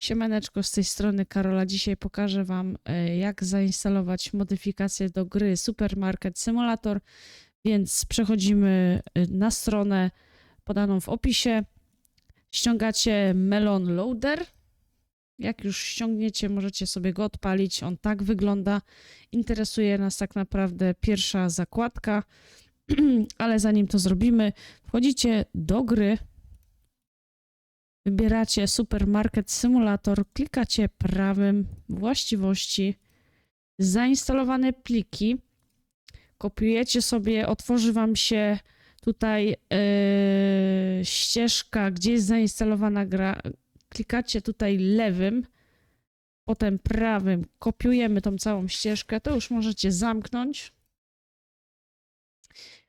Siemaneczko, z tej strony Karola. Dzisiaj pokażę Wam, e, jak zainstalować modyfikacje do gry Supermarket Simulator. Więc przechodzimy e, na stronę podaną w opisie. Ściągacie Melon Loader. Jak już ściągniecie, możecie sobie go odpalić. On tak wygląda. Interesuje nas tak naprawdę pierwsza zakładka, ale zanim to zrobimy, wchodzicie do gry. Wybieracie Supermarket Simulator, klikacie prawym właściwości, zainstalowane pliki, kopiujecie sobie, otworzy Wam się tutaj yy, ścieżka, gdzie jest zainstalowana gra. Klikacie tutaj lewym, potem prawym, kopiujemy tą całą ścieżkę, to już możecie zamknąć.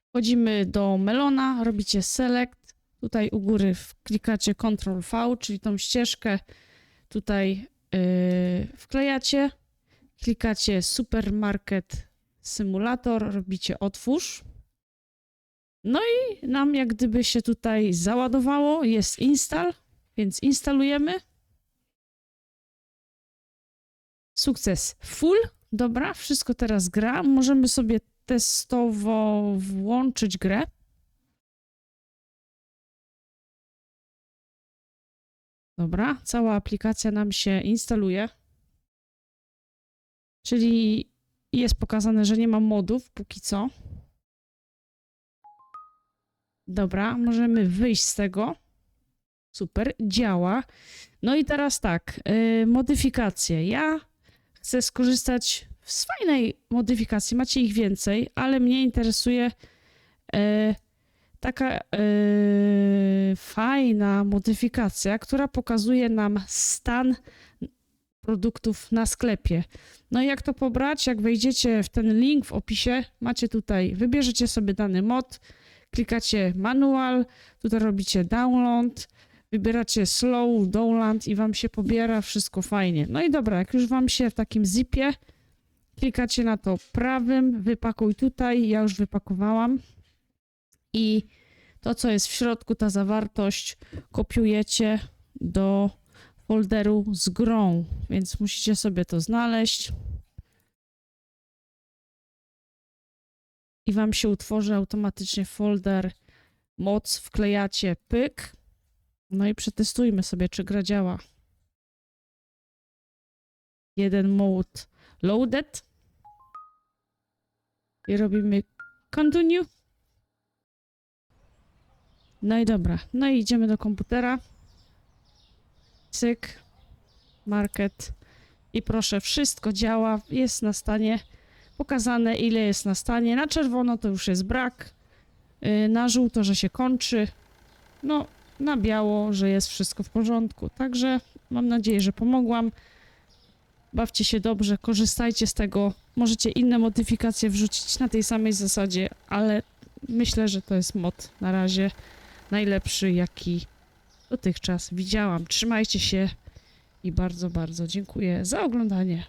Wchodzimy do Melona, robicie select, Tutaj u góry klikacie Ctrl V, czyli tą ścieżkę tutaj yy, wklejacie. Klikacie Supermarket Simulator, robicie otwórz. No i nam jak gdyby się tutaj załadowało, jest install, więc instalujemy. Sukces full. Dobra, wszystko teraz gra. Możemy sobie testowo włączyć grę. Dobra, cała aplikacja nam się instaluje. Czyli jest pokazane, że nie ma modów póki co. Dobra, możemy wyjść z tego. Super, działa. No i teraz tak, yy, modyfikacje. Ja chcę skorzystać z fajnej modyfikacji. Macie ich więcej, ale mnie interesuje yy, taka yy, fajna modyfikacja, która pokazuje nam stan produktów na sklepie. No i jak to pobrać? Jak wejdziecie w ten link w opisie, macie tutaj, wybierzecie sobie dany mod, klikacie manual, tutaj robicie download, wybieracie slow, download i wam się pobiera wszystko fajnie. No i dobra, jak już wam się w takim zipie, klikacie na to prawym, wypakuj tutaj, ja już wypakowałam i to, co jest w środku, ta zawartość, kopiujecie do folderu z grą, więc musicie sobie to znaleźć. I wam się utworzy automatycznie folder moc, wklejacie pyk. No i przetestujmy sobie, czy gra działa. Jeden mode loaded. I robimy continue. No i dobra, no i idziemy do komputera. Cyk, market i proszę, wszystko działa, jest na stanie pokazane, ile jest na stanie. Na czerwono to już jest brak, yy, na żółto, że się kończy, no na biało, że jest wszystko w porządku. Także mam nadzieję, że pomogłam. Bawcie się dobrze, korzystajcie z tego. Możecie inne modyfikacje wrzucić na tej samej zasadzie, ale myślę, że to jest mod na razie najlepszy, jaki dotychczas widziałam. Trzymajcie się i bardzo, bardzo dziękuję za oglądanie.